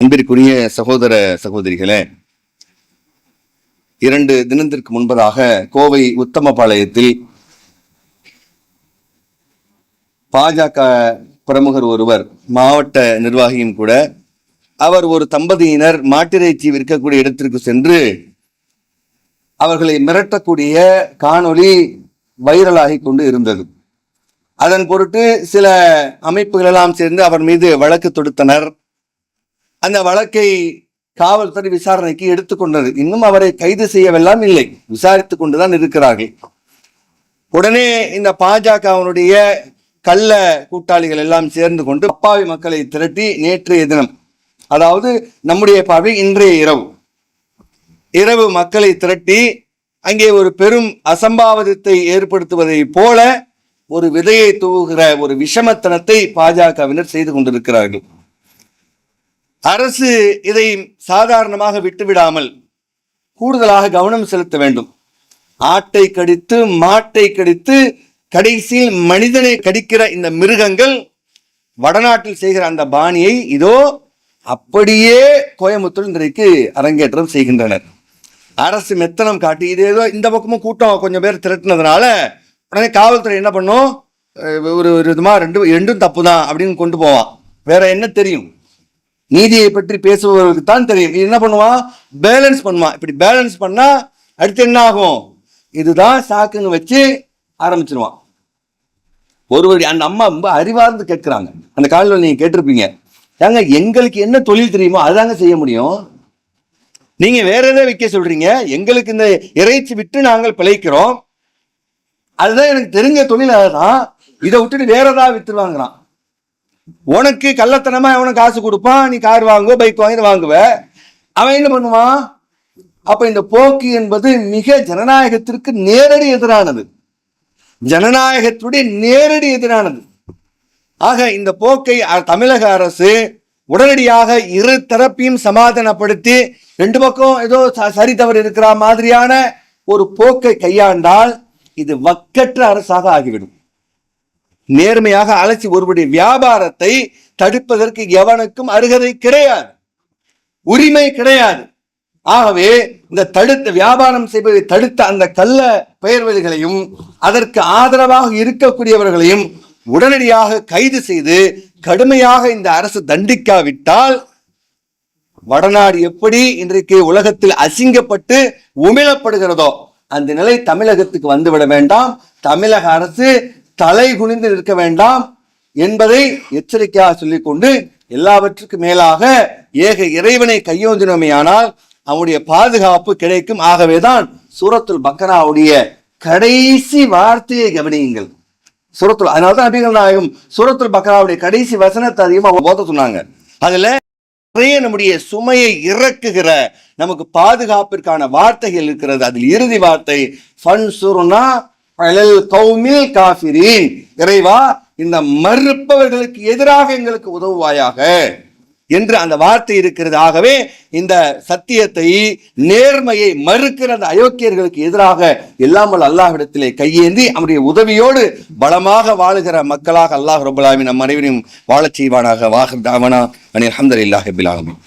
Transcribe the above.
அன்பிற்குரிய சகோதர சகோதரிகளே இரண்டு தினத்திற்கு முன்பதாக கோவை உத்தமபாளையத்தில் பாஜக பிரமுகர் ஒருவர் மாவட்ட நிர்வாகியும் கூட அவர் ஒரு தம்பதியினர் மாட்டிறைச்சி விற்கக்கூடிய இடத்திற்கு சென்று அவர்களை மிரட்டக்கூடிய காணொளி வைரலாகி கொண்டு இருந்தது. அதன் பொருட்டு சில அமைப்புகளெல்லாம் சேர்ந்து அவர் மீது வழக்கு தொடுத்தனர். அந்த வழக்கை காவல்துறை விசாரணைக்கு எடுத்துக்கொண்டது இன்னும் அவரை கைது செய்யவெல்லாம் இல்லை. விசாரித்துக் கொண்டுதான் இருக்கிறார்கள். உடனே இந்த பாஜகவினுடைய கள்ள கூட்டாளிகள் எல்லாம் சேர்ந்து கொண்டு அப்பாவி மக்களை திரட்டி நேற்றைய தினம் அதாவது நம்முடைய பார்வை இன்றைய இரவு இரவு மக்களை திரட்டி அங்கே ஒரு பெரும் அசம்பாவிதத்தை ஏற்படுத்துவதை போல ஒரு விதையை தூவுகிற ஒரு விஷமத்தனத்தை பாஜகவினர் செய்து கொண்டிருக்கிறார்கள். அரசு இதை சாதாரணமாக விட்டுவிடாமல் கூடுதலாக கவனம் செலுத்த வேண்டும். ஆட்டை கடித்து மாட்டை கடித்து கடைசியில் மனிதனை கடிக்கிற இந்த மிருகங்கள் வடநாட்டில் செய்கிற அந்த பாணியை இதோ அப்படியே கோயம்புத்தூர் இன்றைக்கு அரங்கேற்றம் செய்கின்றனர். அரசு மெத்தனம் காட்டி இது ஏதோ இந்த பக்கமும் கூட்டம் கொஞ்சம் பேர் திரட்டினதுனால உடனே காவல்துறை என்ன பண்ணும்? ஒரு ஒரு விதமாக ரெண்டு ரெண்டும் தப்பு தான் அப்படின்னு கொண்டு போவான். வேற என்ன தெரியும்? நீதியை பற்றி பேசுபவர்களுக்கு தான் தெரியும். இது என்ன பண்ணுவான் பேலன்ஸ் பண்ணுவான் இப்படி பேலன்ஸ் பண்ணா அடுத்து என்ன ஆகும் இதுதான் சாக்குன்னு வச்சு ஆரம்பிச்சிருவான். ஒருவர் அந்த அம்மா ரொம்ப அறிவார்ந்து கேட்கிறாங்க. அந்த காலில் நீங்க கேட்டிருப்பீங்க. ஏங்க எங்களுக்கு என்ன தொழில் தெரியுமோ அதுதாங்க செய்ய முடியும்? நீங்க வேற எதை விற்க சொல்றீங்க? எங்களுக்கு இந்த இறைச்சி விட்டு நாங்கள் பிழைக்கிறோம். அதுதான் எனக்கு தெரிஞ்ச தொழில் அதுதான். இதை விட்டுட்டு வேற ஏதாவது வித்துருவாங்கிறான். உனக்கு கள்ளத்தனமா அவனுக்கு காசு கொடுப்பான் நீ கார் வாங்குவ பைக் வாங்கி வாங்குவ. அவன் என்ன பண்ணுவான்? அப்ப இந்த போக்கு என்பது மிக ஜனநாயகத்திற்கு நேரடி எதிரானது. ஜனநாயகத்துடைய நேரடி எதிரானது. ஆக இந்த போக்கை தமிழக அரசு உடனடியாக இரு தரப்பையும் சமாதானப்படுத்தி ரெண்டு பக்கம் ஏதோ ச- சரி தவறு இருக்கிற மாதிரியான ஒரு போக்கை கையாண்டால் இது வக்கற்ற அரசாக ஆகிவிடும். நேர்மையாக அழைச்சி ஒருவருடைய வியாபாரத்தை தடுப்பதற்கு எவனுக்கும் அருகதை கிடையாது. உரிமை கிடையாது. ஆகவே இந்த தடுத்த வியாபாரம் செய்வதை தடுத்த அந்த கள்ள பெயர்வதிகளையும் அதற்கு ஆதரவாக இருக்கக்கூடியவர்களையும் உடனடியாக கைது செய்து கடுமையாக இந்த அரசு தண்டிக்காவிட்டால் வடநாடு எப்படி இன்றைக்கு உலகத்தில் அசிங்கப்பட்டு உமிழப்படுகிறதோ அந்த நிலை தமிழகத்துக்கு வந்துவிட வேண்டாம். தமிழக அரசு தலை குனிந்து நிற்க வேண்டாம் என்பதை எச்சரிக்கையாக சொல்லிக்கொண்டு எல்லாவற்றுக்கும் மேலாக ஏக இறைவனை கையொந்தினோமையானால் அவனுடைய பாதுகாப்பு கிடைக்கும். ஆகவேதான் சூரத்துல் பக்கராவுடைய கடைசி வார்த்தையை கவனியுங்கள். சுரத்துல் அதனால்தான் நபிகள் நாயகம் சூரத்துல் பக்கராவுடைய கடைசி வசனத்தை அதிகமாக போத சொன்னாங்க. அதுல நிறைய நம்முடைய சுமையை இறக்குகிற நமக்கு பாதுகாப்பிற்கான வார்த்தைகள் இருக்கிறது. அதில் இறுதி வார்த்தை ஃபன் சுருனா கௌமில் காஃபிரீன். இறைவா இந்த மறுப்பவர்களுக்கு எதிராக எங்களுக்கு உதவுவாயாக. என்று அந்த வார்த்தை இருக்கிறது. ஆகவே இந்த சத்தியத்தை நேர்மையை மறுக்கிற அந்த அயோக்கியர்களுக்கு எதிராக இல்லாமல் அல்லாஹ்விடத்திலே கையேந்தி அவருடைய உதவியோடு பலமாக வாழுகிற மக்களாக அல்லாஹ் ரபுல்லாமி நம் அனைவரையும் வாழச் செய்வானாக. வாஹர் தாவனா அனில் அஹமதுல்லாஹிபிலாகும்